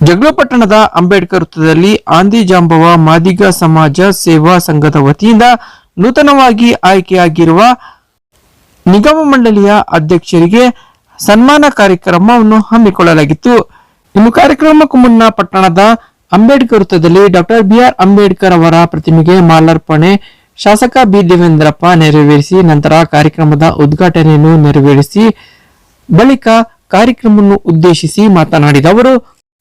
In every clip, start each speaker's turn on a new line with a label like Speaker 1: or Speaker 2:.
Speaker 1: ಜಗಳಪಟ್ಟಣದ ಅಂಬೇಡ್ಕರ್ ವೃತ್ತದಲ್ಲಿ ಆಂದಿ ಜಾಂಬವ ಮಾದಿಗ ಸಮಾಜ ಸೇವಾ ಸಂಘದ ವತಿಯಿಂದ ನೂತನವಾಗಿ ಆಯ್ಕೆಯಾಗಿರುವ ನಿಗಮ ಮಂಡಳಿಯ ಅಧ್ಯಕ್ಷರಿಗೆ ಸನ್ಮಾನ ಕಾರ್ಯಕ್ರಮವನ್ನು ಹಮ್ಮಿಕೊಳ್ಳಲಾಗಿತ್ತು. ಇನ್ನು ಕಾರ್ಯಕ್ರಮಕ್ಕೂ ಮುನ್ನ ಪಟ್ಟಣದ ಅಂಬೇಡ್ಕರ್ ವೃತ್ತದಲ್ಲಿ ಡಾಕ್ಟರ್ ಬಿಆರ್ ಅಂಬೇಡ್ಕರ್ ಅವರ ಪ್ರತಿಮೆಗೆ ಮಾಲಾರ್ಪಣೆ ಶಾಸಕ ಬಿ ದೇವೇಂದ್ರಪ್ಪ ನೆರವೇರಿಸಿ ನಂತರ ಕಾರ್ಯಕ್ರಮದ ಉದ್ಘಾಟನೆಯನ್ನು ನೆರವೇರಿಸಿ ಬಳಿಕ ಕಾರ್ಯಕ್ರಮವನ್ನು ಉದ್ದೇಶಿಸಿ ಮಾತನಾಡಿದ ಅವರು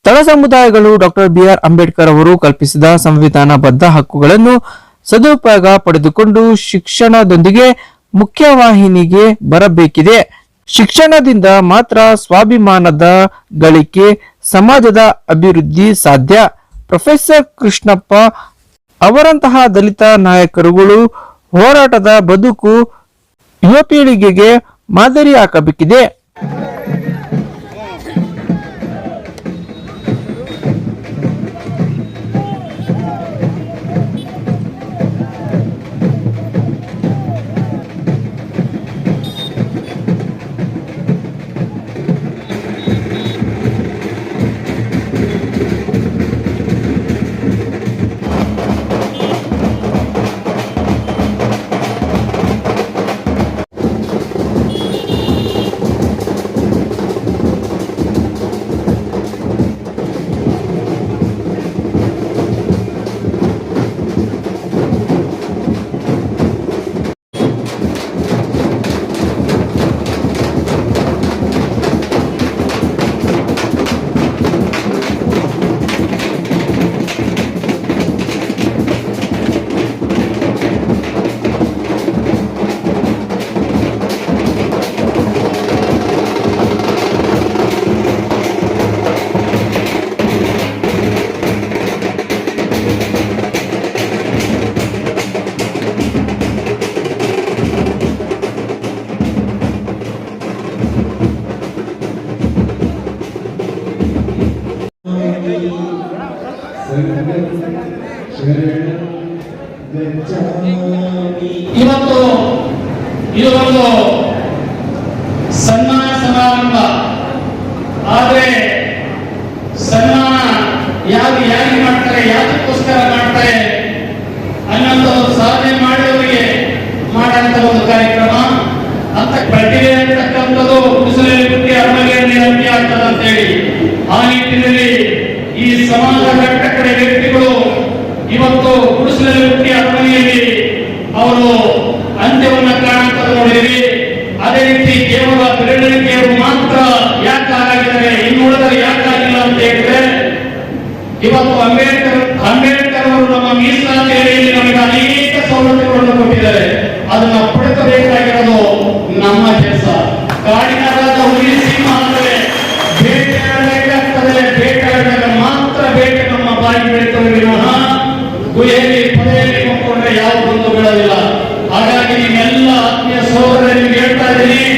Speaker 1: ತಳ ಸಮುದಾಯಗಳು ಡಾಕ್ಟರ್ ಬಿಆರ್ ಅಂಬೇಡ್ಕರ್ ಅವರು ಕಲ್ಪಿಸಿದ ಸಂವಿಧಾನಬದ್ಧ ಹಕ್ಕುಗಳನ್ನು ಸದುಪಯೋಗ ಪಡೆದುಕೊಂಡು ಶಿಕ್ಷಣದೊಂದಿಗೆ ಮುಖ್ಯವಾಹಿನಿಗೆ ಬರಬೇಕಿದೆ. ಶಿಕ್ಷಣದಿಂದ ಮಾತ್ರ ಸ್ವಾಭಿಮಾನದ ಗಳಿಕೆ ಸಮಾಜದ ಅಭಿವೃದ್ಧಿ ಸಾಧ್ಯ. ಪ್ರೊಫೆಸರ್ ಕೃಷ್ಣಪ್ಪ ಅವರಂತಹ ದಲಿತ ನಾಯಕರುಗಳು ಹೋರಾಟದ ಬದುಕು ಯುವ ಪೀಳಿಗೆಗೆ ಮಾದರಿ ಹಾಕಬೇಕಿದೆ
Speaker 2: ಯಾರಿಗೆ ಮಾಡ್ತಾರೆ, ಯಾತಕ್ಕೋಸ್ಕರ ಮಾಡ್ತಾರೆ ಅನ್ನೋದು ಸಾಧನೆ ಮಾಡಿದವರಿಗೆ ಮಾಡಂತ ಒಂದು ಕಾರ್ಯಕ್ರಮ. ಅಂತ ಪ್ರತಿಭೆ ಅಂತಕ್ಕಂಥದ್ದು ಕುಸಲಲ್ಲಿ ಬಿಟ್ಟು ಅರಮನೆಯಲ್ಲಿ ಅಂತ್ಯ ಆಗ್ತದೆ ಅಂತೇಳಿ ಆ ನಿಟ್ಟಿನಲ್ಲಿ ಈ ಸಮಾಜ ಕಟ್ಟಕಡೆ ವ್ಯಕ್ತಿಗಳು ಇವತ್ತು ಗುಡಿಸಲಲ್ಲಿ ಹುಟ್ಟಿ ಅರಮನೆಯಲ್ಲಿ ಅವರು ಅಂತ್ಯವನ್ನ ಕಾಣುತ್ತದೆ ನೋಡಿದ್ರಿ ಅದೇ ರೀತಿ ಕೇವಲ ಬೆರಳಿಕೆಯರು ಮಾತ್ರ ಯಾಕೆ ಆಗಿದ್ದಾರೆ ಇನ್ನು ಉಳಿದರೆ ಯಾಕಾಗಿಲ್ಲ ಅಂತ ಹೇಳಿದ್ರೆ ಇವತ್ತು ಅಂಬೇಡ್ಕರ್ ಅಂಬೇಡ್ಕರ್ ಅವರು ನಮ್ಮ ಮೀಸಲಾತಿ ಅಡಿಯಲ್ಲಿ ನಮಗೆ ಅನೇಕ ಸವಲತ್ತುಗಳನ್ನು ಕೊಟ್ಟಿದ್ದಾರೆ ಅದನ್ನ ಪಡೆಸಬೇಕಾಗಿರೋದು ನಮ್ಮ ಕೆಲಸ ಕಾಡಿನ ರಾಜ ಹುಲಿ ಸಿಂಹ ಅಂದರೆ ಬೇಟೆಯಾಡಬೇಕಾಗ್ತದೆ ಬೇಟೆಯಾಡಿದಾಗ ಮಾತ್ರ ಬೇಟೆ ನಮ್ಮ ಬಾಯಿ ಬೆಳೀತದೆ ವಿನಃ ಗುಹೆಯಲ್ಲಿ ಪೊದೆಯಲ್ಲಿ ಕೊಂಡ್ಕೊಂಡ್ರೆ ಯಾವ ಬಂದು ಬೀಳೋದಿಲ್ಲ ಹಾಗಾಗಿ ನಿಮ್ಮೆಲ್ಲ ಆತ್ಮೀಯ ಇದ್ದೀನಿ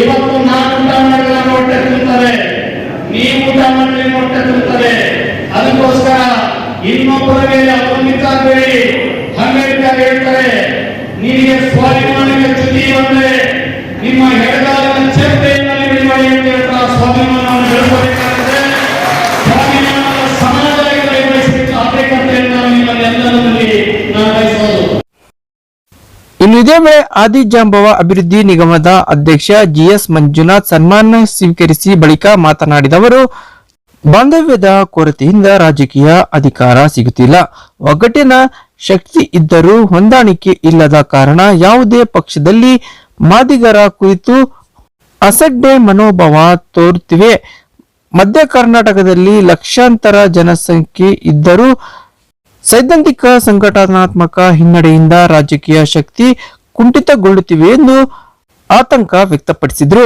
Speaker 2: ಇವತ್ತು ನಾನು ಊಟ ನನ್ನ ಹೊಟ್ಟೆ ನೀವು ಊಟ ನಿಮ್ಮ ಹೊಟ್ಟೆ ತುಂಬುತ್ತದೆ ಅದಕ್ಕೋಸ್ಕರ ಇನ್ನೊಬ್ಬರ ಮೇಲೆ ಅವಲಂಬಿತಾಗಬೇಡಿ ಅಂಬೇಡ್ಕರ್ ಹೇಳ್ತಾರೆ. ನಿನಗೆ ಸ್ವಾಭಿಮಾನಕ್ಕೆ ಚ್ಯುತಿ ಬಂದರೆ ನಿಮ್ಮ ಎಡಗಾಲದ ಚಿರತೆಯಲ್ಲಿ ಬಿಡುಗಡೆ ಅಂತ ಹೇಳ್ತಾ ಸ್ವಾಭಿಮಾನವನ್ನು ಬೆಳೆಸಬೇಕಾದ್ರೆ ಸ್ವಾಭಿಮಾನದ ಸಮಾಜವಾಗಿ ಬೆಳೆಸಬೇಕು ಆಗಬೇಕಂತ ಹೇಳಿ ನಾನು ನಿಮ್ಮಲ್ಲಿ ಎಲ್ಲರಲ್ಲಿ ನಾನು ಬಯಸೋದು
Speaker 1: ಇನ್ನು ಇದೇ ವೇಳೆ ಆದಿಜಾಂಬವ ಅಭಿವೃದ್ಧಿ ನಿಗಮದ ಅಧ್ಯಕ್ಷ ಜಿಎಸ್ ಮಂಜುನಾಥ್ ಸನ್ಮಾನ ಸ್ವೀಕರಿಸಿ ಬಳಿಕ ಮಾತನಾಡಿದ ಅವರು, ಬಾಂಧವ್ಯದ ಕೊರತೆಯಿಂದ ರಾಜಕೀಯ ಅಧಿಕಾರ ಸಿಗುತ್ತಿಲ್ಲ. ಒಗ್ಗಟ್ಟಿನ ಶಕ್ತಿ ಇದ್ದರೂ ಹೊಂದಾಣಿಕೆ ಇಲ್ಲದ ಕಾರಣ ಯಾವುದೇ ಪಕ್ಷದಲ್ಲಿ ಮಾದಿಗರ ಕುರಿತು ಅಸಡ್ಡೆ ಮನೋಭಾವ ತೋರುತ್ತಿವೆ. ಮಧ್ಯ ಕರ್ನಾಟಕದಲ್ಲಿ ಲಕ್ಷಾಂತರ ಜನಸಂಖ್ಯೆ ಇದ್ದರೂ ಸೈದ್ಧಾಂತಿಕ ಸಂಘಟನಾತ್ಮಕ ಹಿನ್ನಡೆಯಿಂದ ರಾಜಕೀಯ ಶಕ್ತಿ ಕುಂಠಿತಗೊಳ್ಳುತ್ತಿವೆ ಎಂದು ಆತಂಕ ವ್ಯಕ್ತಪಡಿಸಿದರು.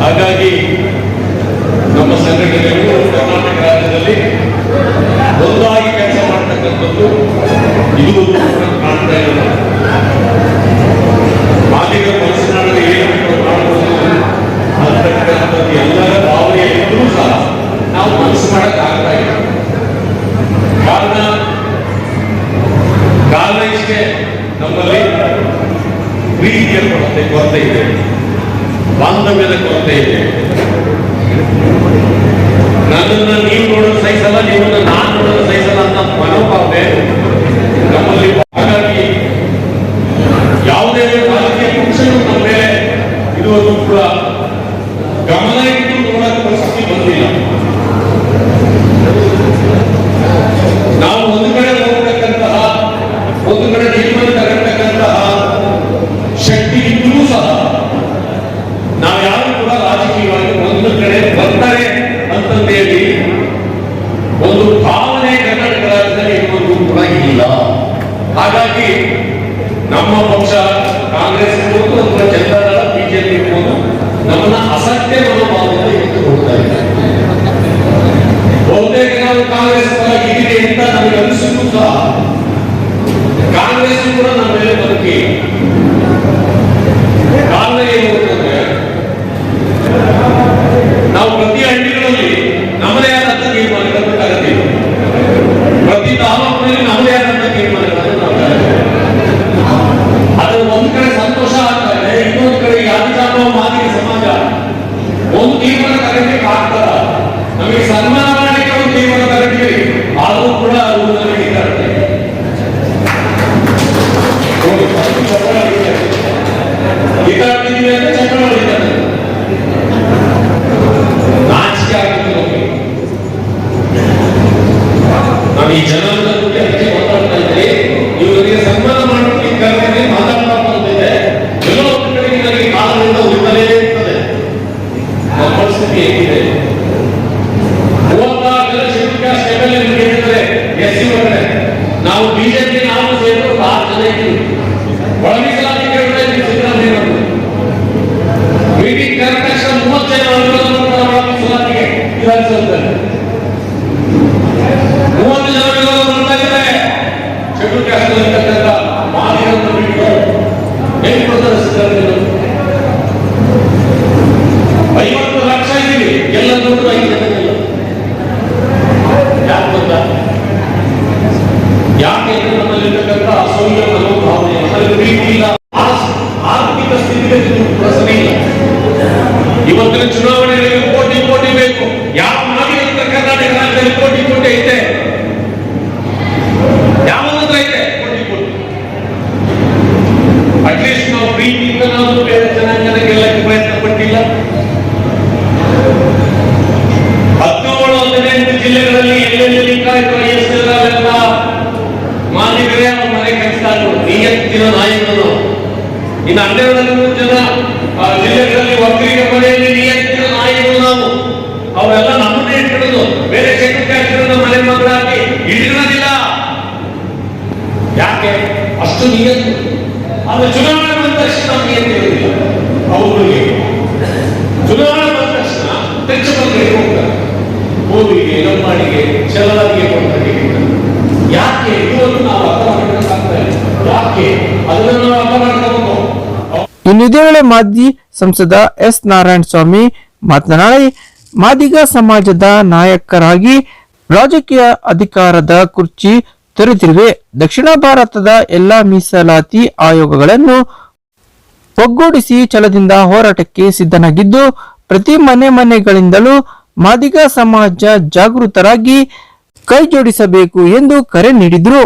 Speaker 3: ಹಾಗಾಗಿ ನಮ್ಮ ಸಂಘಟನೆಗಳು ಕರ್ನಾಟಕ ರಾಜ್ಯದಲ್ಲಿ ಒಂದಾಗಿ ಕೆಲಸ ಮಾಡ್ತಕ್ಕಂಥದ್ದು ಇದು ಕಾಣ್ತಾ ಇಲ್ಲ ಮಾಲಿಕ ಮನಸ್ಸಿನಲ್ಲಿ ಏನು ಮಾಡ್ಬೋದು ಅಂತಕ್ಕಂಥದ್ದು ಎಲ್ಲರ ಭಾವನೆ ಇದ್ರೂ ಸಹ ನಾವು ಮನಸ್ಸು ಮಾಡಕ್ ಆಗ್ತಾ ಇಲ್ಲ ಕಾರಣ ಕಾರಣ ಇಷ್ಟೇ ನಮ್ಮಲ್ಲಿ ಬಾಂಧವ್ಯದ ಕೊರತೆ ಇದೆ. ನನ್ನನ್ನ ನೀವು ನೋಡಲು ಸಹಿಸಲ್ಲ, ನಿಮ್ಮನ್ನು ನಾನು ನೋಡಲು ಸಹಿಸಲ್ಲ ಅಂತ ಮನೋಭಾವನೆ ನಮ್ಮಲ್ಲಿ ಹಾಗಾಗಿ ಯಾವುದೇ ರಾಜಕೀಯ ಪಕ್ಷಗಳು ನಮ್ಮ ಮೇಲೆ ಇದು ಕೂಡ ಗಮನ ಇಟ್ಟು ನೋಡೋ ಪರಿಸ್ಥಿತಿ ಬಂದಿಲ್ಲ ನಾವು ಒಂದು ಕಡೆ ಹೋಗ್ತಕ್ಕಂತಹ ಒಂದು ಕಡೆ ನಿಯಮ ತಗತಕ್ಕಂತಹ ಶಕ್ತಿ ಇದ್ರೂ ಸಹ ನಾವು ಯಾರು ಕೂಡ ರಾಜಕೀಯವಾಗಿ ಒಂದು ಕಡೆ ಬರ್ತಾರೆ ಅಂತಂದೇಳಿ ಒಂದು ಭಾವನೆ ಕರ್ನಾಟಕ ರಾಜ್ಯದಲ್ಲಿ ಇರುವುದು ಕೂಡ ಇಲ್ಲ ಹಾಗಾಗಿ ನಮ್ಮ ಪಕ್ಷ, ಕಾಂಗ್ರೆಸ್ ಇರ್ಬೋದು, ಅಥವಾ ಜನತಾದಳ ಬಿಜೆಪಿ ಇರ್ಬೋದು, ನಮ್ಮನ್ನ ಅಸತ್ಯ ಮನೋಭಾವದಲ್ಲಿ ಹೋಗ್ತಾ ಇದೆ. ಬಹುತೇಕ ನಾವು ಕಾಂಗ್ರೆಸ್ ಇದ್ದೀರಿ ಅಂತ ನಮಗೆ ಅನಿಸಿದ್ರು ಸಹ. ಕಾಂಗ್ರೆಸ್ ಕೂಡ ನಮ್ಮ ಮೇಲೆ ಬದುಕಿ. ಕಾರಣ ಏನು ಅಂತಂದ್ರೆ ನಾವು ಪ್ರತಿ ಹಳ್ಳಿಗಳಲ್ಲಿ ನಮ್ಮಲ್ಲಿರ್ತಕ್ಕಂಥ ಅಸೂಯ ಮನೋಭಾವನೆ ಅದರಲ್ಲಿ ಪ್ರೀತಿ ಆರ್ಥಿಕ ಸ್ಥಿತಿಗತಿ ಪ್ರಶ್ನೆ. ಇಲ್ಲ ಇವತ್ತಿನ ಚುನಾವಣೆಗಳಿಗೆ ಇನ್ನು ಹನ್ನೆರಡು ಜನ ಜಿಲ್ಲೆಗಳಲ್ಲಿ ಒಕ್ಕಲಿಗ ಮನೆಯಲ್ಲಿ ನಿಯತ್ತಿನ ನಾಯಿಗಳು ನಾವು. ಅವರೆಲ್ಲ ನಮ್ಮನ್ನೇ ಇಟ್ಕೊಳ್ಳೋದು ಬೇರೆ ಕ್ಷೇತ್ರಕ್ಕೆ ಮನೆ ಮಗಳಾಗಿ ಇಟ್ಕೊಳ್ಳೋದಿಲ್ಲ ಯಾಕೆ? ಅಷ್ಟು ನಿಯಂತ್ರ, ಆದ್ರೆ ಚುನಾವಣೆ ಬಂದ ತಕ್ಷಣ ನಮ್ಗೆ ಅವರಿಗೆ ಇರೋದಿಲ್ಲ ಚುನಾವಣೆ ಬಂದ ತಕ್ಷಣ ತೆಚ್ಚ ಮಕ್ಕಳಿಗೆ ಹೋಗ್ತಾರೆ ಓದಿಗೆ ನಮ್ಮಾಡಿಗೆ ಚಲನಿಗೆ ಕೊಡ್ತಾರೆ. ಯಾಕೆ? ಇವತ್ತು ನಾವು ಅರ್ಥ ಇಲ್ಲ. ಯಾಕೆ? ಅದನ್ನ ನಾವು
Speaker 1: ಇನ್ನು ಇದೇ ವೇಳೆ ಮಾಜಿ ಸಂಸದ ಎಸ್ ನಾರಾಯಣ ಸ್ವಾಮಿ ಮಾತನಾಡಿ, ಮಾದಿಗ ಸಮಾಜದ ನಾಯಕರಾಗಿ ರಾಜಕೀಯ ಅಧಿಕಾರದ ಕುರ್ಚಿ ತೊರೆತಿರುವೆ ದಕ್ಷಿಣ ಭಾರತದ ಎಲ್ಲಾ ಮೀಸಲಾತಿ ಆಯೋಗಗಳನ್ನು ಒಗ್ಗೂಡಿಸಿ ಛಲದಿಂದ ಹೋರಾಟಕ್ಕೆ ಸಿದ್ಧನಾಗಿದ್ದು, ಪ್ರತಿ ಮನೆ ಮನೆಗಳಿಂದಲೂ ಮಾದಿಗ ಸಮಾಜ ಜಾಗೃತರಾಗಿ ಕೈ ಜೋಡಿಸಬೇಕು ಎಂದು ಕರೆ ನೀಡಿದರು.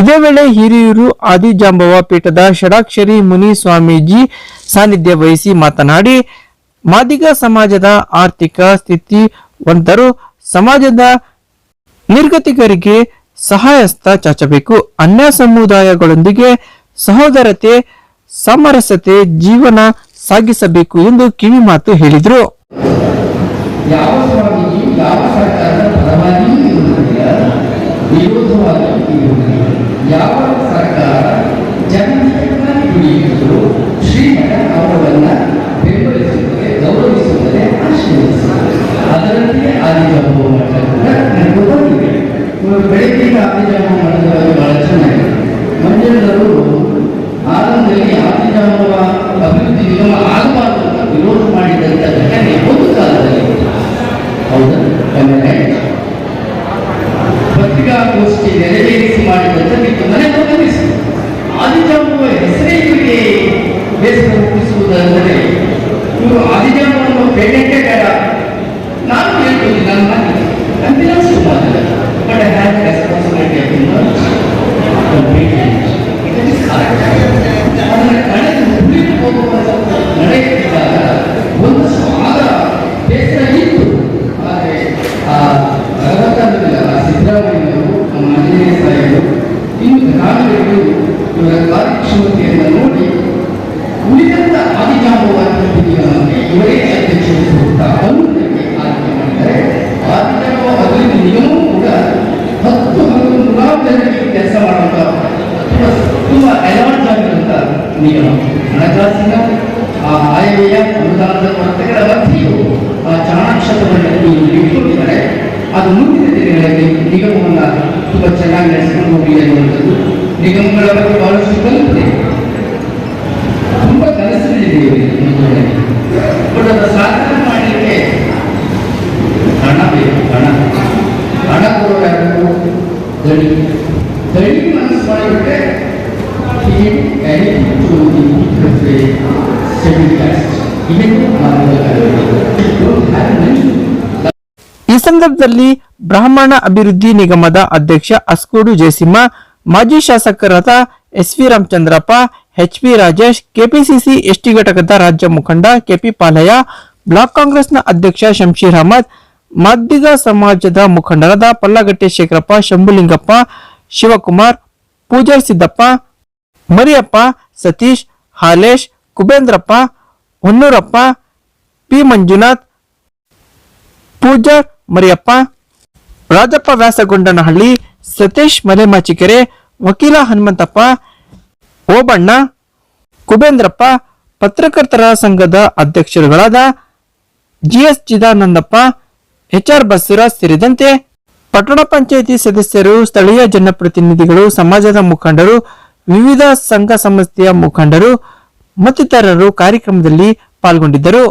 Speaker 1: ಇದೇ ವೇಳೆ ಹಿರಿಯೂರು ಆದಿಜಾಂಬವ ಪೀಠದ ಷಡಾಕ್ಷರಿ ಮುನಿ ಸ್ವಾಮೀಜಿ ಸಾನ್ನಿಧ್ಯ ವಹಿಸಿ ಮಾತನಾಡಿ, ಮಾದಿಗ ಸಮಾಜದ ಆರ್ಥಿಕ ಸ್ಥಿತಿ ಸ್ಥಿತಿವಂತರು ಸಮಾಜದ ನಿರ್ಗತಿಕರಿಗೆ ಸಹಾಯಸ್ಥ ಚಾಚಬೇಕು. ಅನ್ಯ ಸಮುದಾಯಗಳೊಂದಿಗೆ ಸಹೋದರತೆ ಸಮರಸತೆ ಜೀವನ ಸಾಗಿಸಬೇಕು ಎಂದು ಕಿವಿಮಾತು ಹೇಳಿದರು.
Speaker 4: ಅದನ್ನು ಆ ಆಯವ್ಯಯ ಅನುದಾನದ ಕೊರತೆಗಳ ಅವಧಿಯು ಚಾಣಾಕ್ಷತವನ್ನು ಇಟ್ಟುಕೊಂಡಿದ್ದಾರೆ ಅದು ಮುಂದಿನ ದಿನಗಳಲ್ಲಿ ನಿಗಮವನ್ನು ತುಂಬ ಚೆನ್ನಾಗಿ ನಡೆಸಿಕೊಂಡು ಹೋಗಿ ಅನ್ನುವಂಥದ್ದು ನಿಗಮಗಳ ಬಗ್ಗೆ ಬಹಳಷ್ಟು ಕಲಿತಿದೆ ತುಂಬ ಕನಸುಗಳಿದೆ. ಬಟ್ ಅದು ಸಾಧನೆ ಮಾಡಲಿಕ್ಕೆ
Speaker 1: ಸಂದರ್ಭದಲ್ಲಿ ಬ್ರಾಹ್ಮಣ ಅಭಿವೃದ್ಧಿ ನಿಗಮದ ಅಧ್ಯಕ್ಷ ಅಸ್ಕೂಡು ಜಯಸಿಂಹ, ಮಾಜಿ ಶಾಸಕರಾದ S V Ramachandrappa H P Rajesh, KPCC ST ಘಟಕದ ರಾಜ್ಯ ಮುಖಂಡ ಕೆಪಿ ಪಾಲಯ್ಯ, ಬ್ಲಾಕ್ ಕಾಂಗ್ರೆಸ್ನ ಅಧ್ಯಕ್ಷ ಶಂಶೀರ್ ಅಹಮದ್, ಮಾದಿಗ ಸಮಾಜದ ಮುಖಂಡರಾದ ಪಲ್ಲಗಟ್ಟೆ ಶೇಖರಪ್ಪ, ಶಂಭುಲಿಂಗಪ್ಪ, ಶಿವಕುಮಾರ್, ಪೂಜಾರ್ ಸಿದ್ದಪ್ಪ, ಮರಿಯಪ್ಪ, ಸತೀಶ್, ಹಾಲೇಶ್, ಕುಬೇಂದ್ರಪ್ಪ, ಹೊನ್ನೂರಪ್ಪ, ಪಿ ಮಂಜುನಾಥ್, ಪೂಜಾರ್ ಮರಿಯಪ್ಪ, ರಾಜಪ್ಪ ವ್ಯಾಸಗೊಂಡನಹಳ್ಳಿ, ಸತೀಶ್ ಮಲೆಮಾಚಿಕೆರೆ, ವಕೀಲ ಹನುಮಂತಪ್ಪ, ಓಬಣ್ಣ, ಕುಬೇಂದ್ರಪ್ಪ, ಪತ್ರಕರ್ತರ ಸಂಘದ ಅಧ್ಯಕ್ಷರುಗಳಾದ ಜಿಎಸ್ ಚಿದಾನಂದಪ್ಪ, ಎಚ್ಆರ್ ಬಸವರಾಜ್ ಸೇರಿದಂತೆ ಪಟ್ಟಣ ಪಂಚಾಯಿತಿ ಸದಸ್ಯರು, ಸ್ಥಳೀಯ ಜನಪ್ರತಿನಿಧಿಗಳು, ಸಮಾಜದ ಮುಖಂಡರು, ವಿವಿಧ ಸಂಘ ಸಂಸ್ಥೆಯ ಮುಖಂಡರು ಮತ್ತಿತರರು ಕಾರ್ಯಕ್ರಮದಲ್ಲಿ ಪಾಲ್ಗೊಂಡಿದ್ದರು.